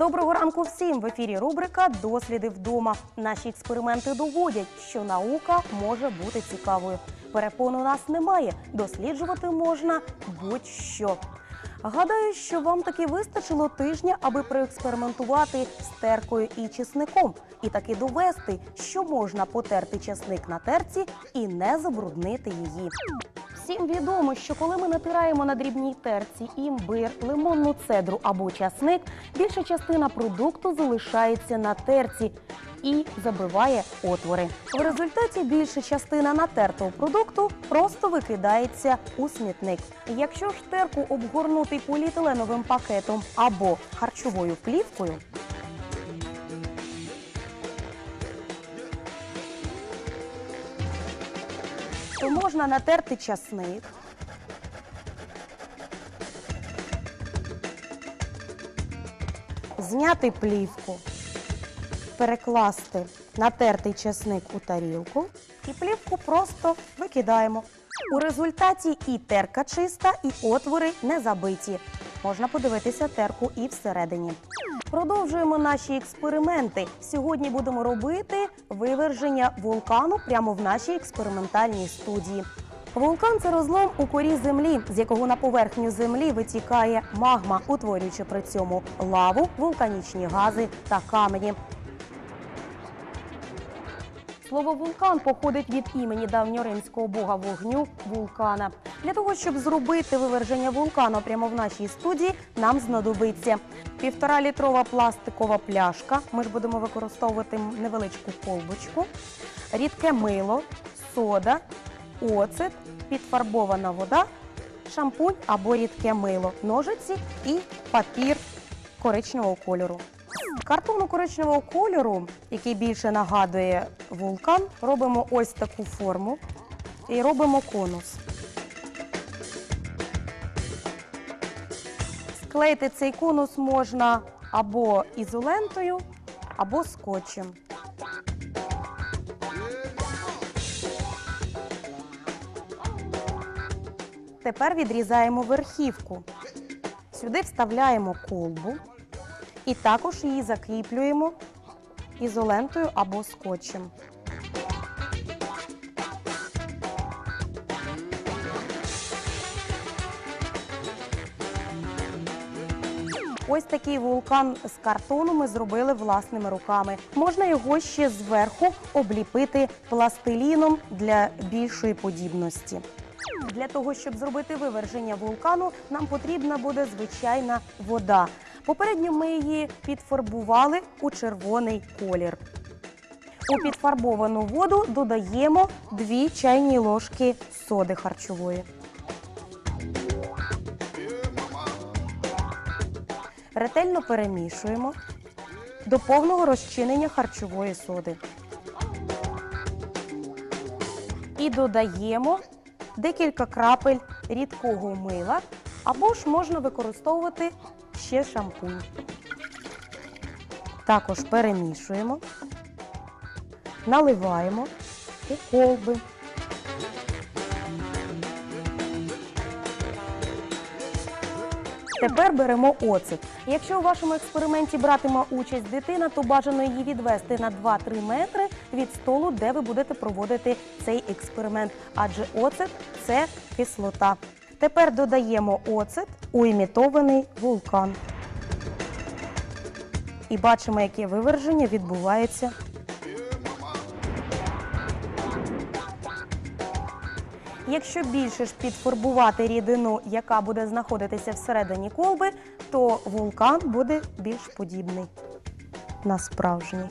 Доброго ранку всім! В ефірі рубрика Досліди вдома. Наші експерименти доводять, що наука може бути цікавою. Перепон у нас немає. Досліджувати можна будь-що. Гадаю, що вам таки вистачило тижня, аби проекспериментувати з теркою і чесником, і таки довести, що можна потерти чесник на терці і не забруднити її. Всім відомо, що коли ми натираємо на дрібній терці імбир, лимонну цедру або часник, більша частина продукту залишається на терці і забиває отвори. В результаті більша частина натертого продукту просто викидається у смітник. Якщо ж терку обгорнути поліетиленовим пакетом або харчовою плівкою, то можна натерти часник. Зняти плівку, перекласти натертий часник у тарілку і плівку просто викидаємо. У результаті і терка чиста, і отвори не забиті. Можна подивитися терку і всередині. Продовжуємо наші експерименти. Сьогодні будемо робити виверження вулкану прямо в нашій експериментальній студії. Вулкан це розлом у корі землі, з якого на поверхню землі витікає магма, утворюючи при цьому лаву, вулканічні гази та камені. Слово вулкан походить від імені давньоримського бога вогню вулкана. Для того, щоб зробити виверження вулкану прямо в нашій студії, нам знадобиться півтора літрова пластикова пляшка. Ми ж будемо використовувати невеличку колбочку, рідке мило, сода, оцет, підфарбована вода, шампунь або рідке мило, ножиці і папір коричневого кольору. Картону коричневого кольору, який більше нагадує вулкан, робимо ось таку форму і робимо конус. Склеїти цей конус можна або ізолентою, або скотчем. Тепер відрізаємо верхівку. Сюди вставляємо колбу і також її закріплюємо ізолентою або скотчем. Ось такий вулкан з картону ми зробили власними руками. Можна його ще зверху обліпити пластиліном для більшої подібності. Для того, щоб зробити виверження вулкану, нам потрібна буде звичайна вода. Попередньо ми її підфарбували у червоний колір. У підфарбовану воду додаємо 2 чайні ложки соди харчової. Ретельно перемішуємо до повного розчинення харчової соди. І додаємо декілька крапель рідкого мила, або ж можна використовувати ще шампунь. Також перемішуємо, наливаємо у колби. Тепер беремо оцет. Якщо у вашому експерименті братиме участь дитина, то бажано її відвести на 2-3 метри від столу, де ви будете проводити цей експеримент. Адже оцет це кислота. Тепер додаємо оцет у імітований вулкан. І бачимо, яке виверження відбувається. Якщо більше ж підфарбувати рідину, яка буде знаходитися всередині колби, то вулкан буде більш подібний на справжній.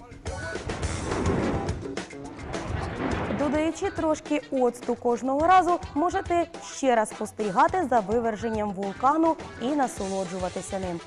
Додаючи трошки оцту кожного разу, можете ще раз спостерігати за виверженням вулкану і насолоджуватися ним.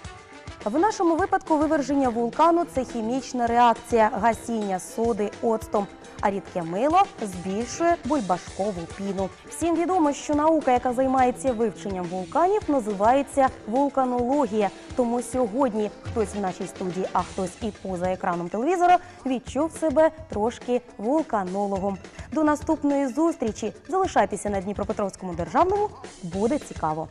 В нашому випадку виверження вулкану це хімічна реакція гасіння соди оцтом, а рідке мило збільшує бульбашкову піну. Всім відомо, що наука, яка займається вивченням вулканів, називається вулканологія. Тому сьогодні хтось в нашій студії, а хтось і поза екраном телевізора відчув себе трошки вулканологом. До наступної зустрічі залишайтеся на Дніпропетровському державному, буде цікаво.